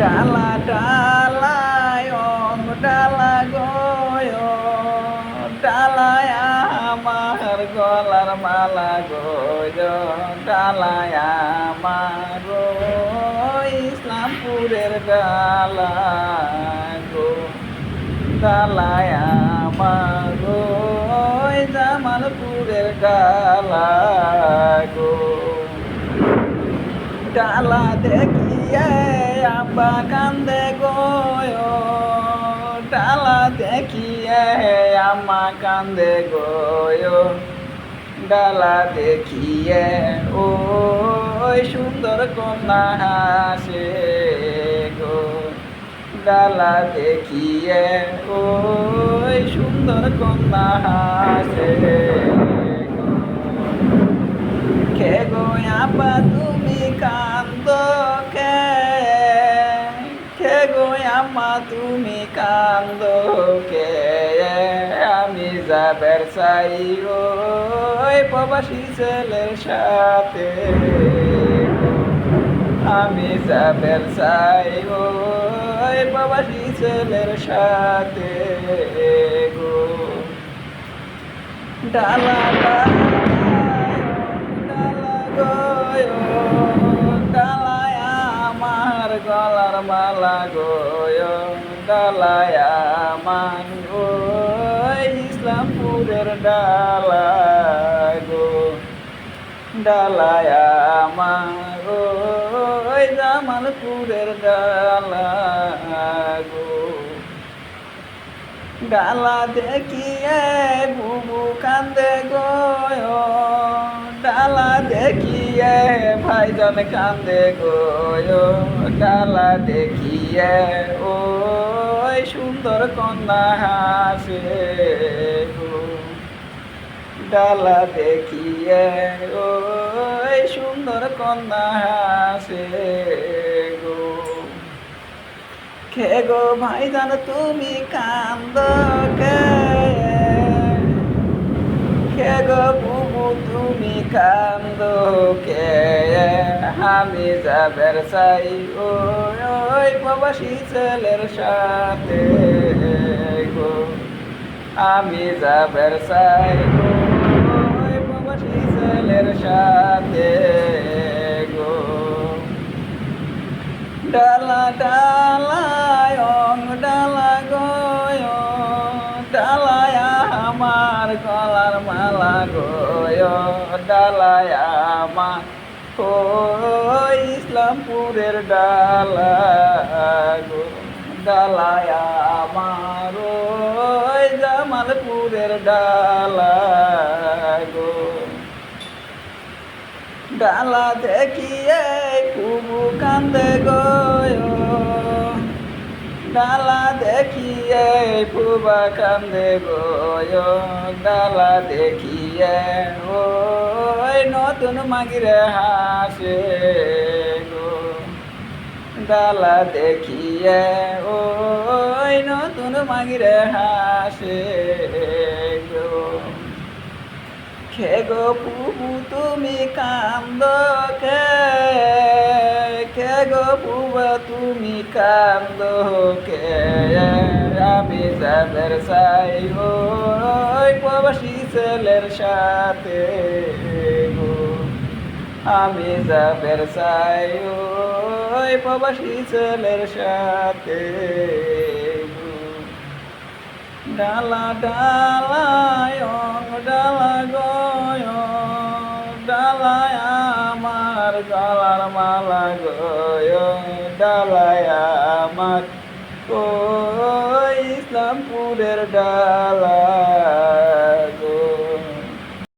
ডালা ডালায় অং ডালা গয়, ডালায় আমার গলার মালা গয়, ডালায় আমার ইসলামপুরের ডালা গো ডালায় আমার জামালপুরের ডালা গো ডালা দেখিয়ে দেখিয়ে আম্মা কান্দে গয় ডালা দেখিয়ে ওই সুন্দর কন্যা হাসে গো। ডালা দেখিয়ে ওই সুন্দর কন্যা হাসে গো। কে গো আপা তুমি কান্দ কে? কে গো আম্মা তুমি কান্দ কে আমি যাবের চাই ওই প্রবাসী ছেলের সাথে। আমি যাবের চাই ওই প্রবাসী ছেলের সাথে গো। ডালা গলার মালা গয় ডালায় আমার ওই ইসলামপুরের ডালা গো ডালায় আমার ওই জামালপুরের ডালা গো ডালা ডালা দেখিয়ে, ভাইজান কান্দে গয় ডালা দেখিয়ে। ওই সুন্দর কন্যা হাসে গো। ডালা দেখিয়ে, ওই সুন্দর কন্যা হাসে গো। খে গো ভাইজান, তুমি কান্দ, কে খে গো বুবু তুমি কান্দ কে আমি যাবের চাই ওই প্রবাসী ছেলের সাথে গো আমি যাবের চাই ওই প্রবাসী ছেলের সাথে গো ডালা ডালায় অং ডালা গয় আমার গলার মালা গয় ডালায় আমার ও ইসলামপুরের ডালা গো ডালায় আমার জামালপুরের ডালা গো ডালা দেখিয়ে কুবু কান্দে গয় ডালা দেখিয়ে, ফুবা কান্দে গয় ডালা দেখিয়ে, ওই নতুন মাগিরে হাসে গো। ডালা দেখিয়ে, ওই নতুন মাগিরে হাসে গো। খে গো পুবু, তুমি কান্দ খে গো পুবা তুমি কান্দ কে? আমি যাদের চাই ওই প্রবাসী ছেলের সাথে গো। আমি যাদের চাই ওই প্রবাসী ছেলের সাথে গো। ডালা ডালায় ডালা গয় ডালায় আমার গলার মালা গয় ডালায় আমার। ও ইসলামপুরের ডালা।